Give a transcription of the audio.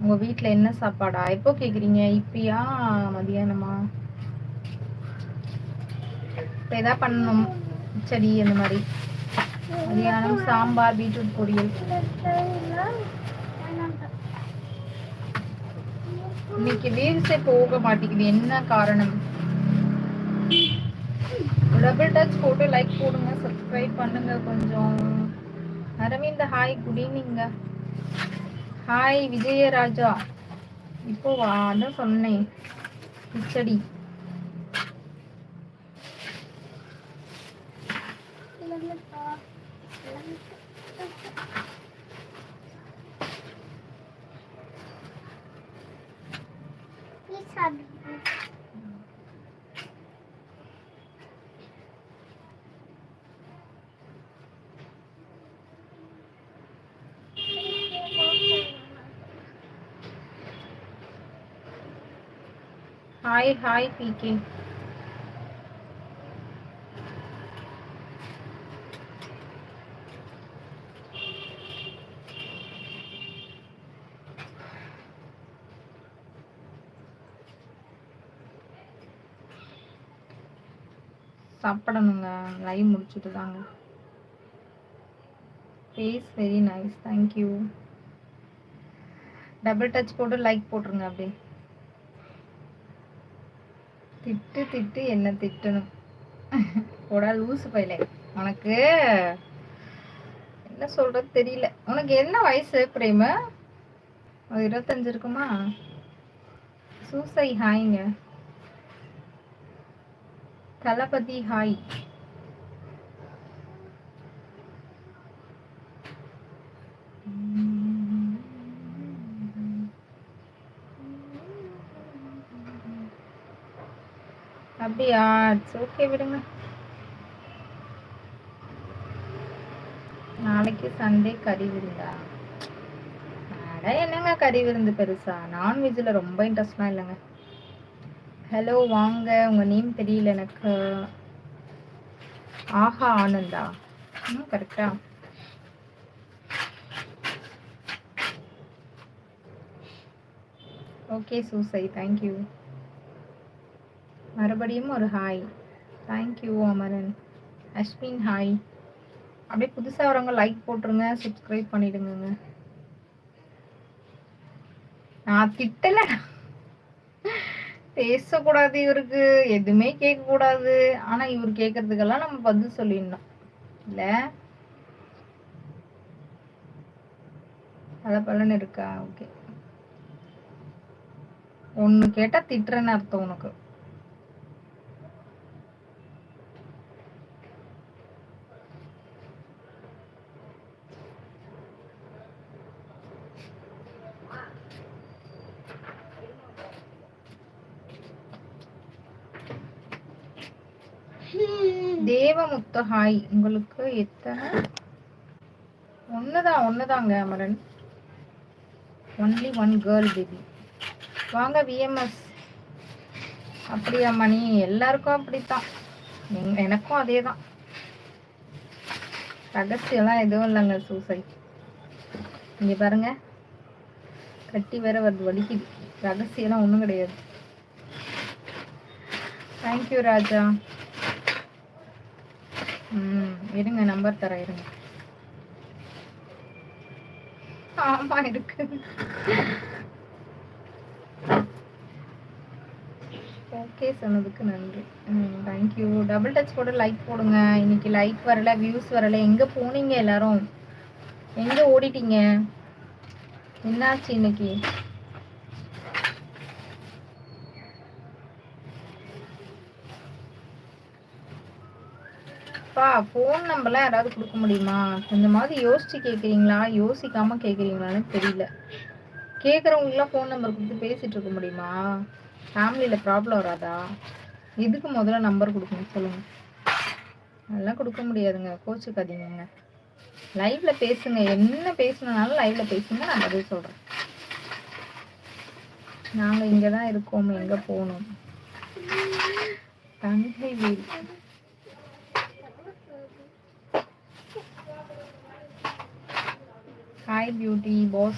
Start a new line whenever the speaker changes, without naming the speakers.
உங்க வீட்டில் என்ன சாப்பாடா? எப்போ கேட்குறீங்க இப்பயா? மதியானமா? இப்போ எதா பண்ணணும்? செடி அந்த மாதிரி. மதியானம் சாம்பார் பீட்ரூட் பொரியல். இன்னைக்கு வீல்ஸே போக மாட்டேங்குது. என்ன காரணம்? டபுள் டச் போட்டு லைக் போடுங்க சப்ஸ்கிரைப் பண்ணுங்க கொஞ்சம். அரவிந்த் ஹாய் குட் ஈவினிங்க ஹாய் விஜயராஜா. இப்போ அதான் சொன்னேன். கிச்சடி. ஹாய் ஹாய் பிகே சாப்பிடணுங்க. லைவ் முடிச்சுட்டு தாங்க. Face very nice thank you double touch போட்டு லைக் போட்டுருங்க அப்படியே. திட்டு திட்டு என்ன திட்டணும் போடா லூசு பையலே. உனக்கு என்ன சொல்றது தெரியல. உனக்கு என்ன வயசு பிரேம? ஒரு இருபத்தஞ்சு இருக்குமா? சூசை ஹாய்ங்க. தளபதி ஹாய். அப்படியா? இட்ஸ் ஓகே விடுங்க. நாளைக்கு சண்டே கறி விருந்தா? அட என்னங்க கறி விருந்து பெருசா? நான்வெஜ்ல ரொம்ப இன்ட்ரெஸ்ட்லாம் இல்லைங்க. ஹலோ வாங்க. உங்க நேம் தெரியல எனக்கு. ஆஹா ஆனந்தா. ம் கரெக்டா ஓகே சூசை தேங்க்யூ மறுபடியும் ஒரு hi thank you Amaran Ashwin hi அப்படியே புதுசாக வரவங்க லைக் போட்டுருங்க சப்ஸ்கிரைப் பண்ணிடுங்க நான் திட்டல. பேசக்கூடாது இவருக்கு எதுவுமே கேட்கக்கூடாது. ஆனா இவர் கேட்கறதுக்கெல்லாம் நம்ம பதில் சொல்லிடணும். இல்ல? பல பலன் இருக்கா? ஓகே ஒன்னு கேட்டா திட்டுறேன்னு அர்த்தம் உனக்கு. தேவமுத்து ஹாய் உங்களுக்கு எத்தனை? ஒண்ணுதான் ஒண்ணுதாங்க Amaran. Only one girl baby வாங்க விஎம்எஸ் அப்படியா மணி? எல்லாருக்கும் அப்படித்தான். எனக்கும் அதே தான் ரகசியம்லாம் எதுவும் இல்லைங்க சூசை. இங்கே பாருங்க. கட்டி வேற வருது வலிக்குது. ரகசியம்லாம் ஒன்றும் கிடையாது. Thank you Raja. ம் இருங்க நம்பர் தரேன் இருங்க. ஆமா இருக்கு. ஓகே சொன்னதுக்கு நன்றி. ம் தேங்க்யூ டபுள் டச் போட்டு லைக் போடுங்க. இன்னைக்கு லைக் வரல வியூஸ் வரல. எங்கே போனீங்க எல்லாரும்? எங்கே ஓடிட்டீங்க? என்னாச்சு இன்னைக்கு? அப்பா ஃபோன் நம்பர்லாம் யாராவது கொடுக்க முடியுமா? கொஞ்சமாவது யோசிச்சு கேட்குறீங்களா யோசிக்காமல் கேட்குறீங்களான்னு தெரியல. கேட்குறவங்களுக்குலாம் ஃபோன் நம்பர் கொடுத்து பேசிகிட்டு இருக்க முடியுமா? ஃபேமிலியில் ப்ராப்ளம் வராதா? எதுக்கு முதல்ல நம்பர் கொடுக்கணும் சொல்லுங்கள் அதெல்லாம் கொடுக்க முடியாதுங்க. கோச்சுக்காதீங்க லைவ்ல பேசுங்க. என்ன பேசணுனாலும் லைவ்ல பேசுங்க. நான் பதில் சொல்கிறேன் நாங்கள் இங்கே தான் இருக்கோம். எங்கே போகணும்? தங்கை வீடு. 有地宝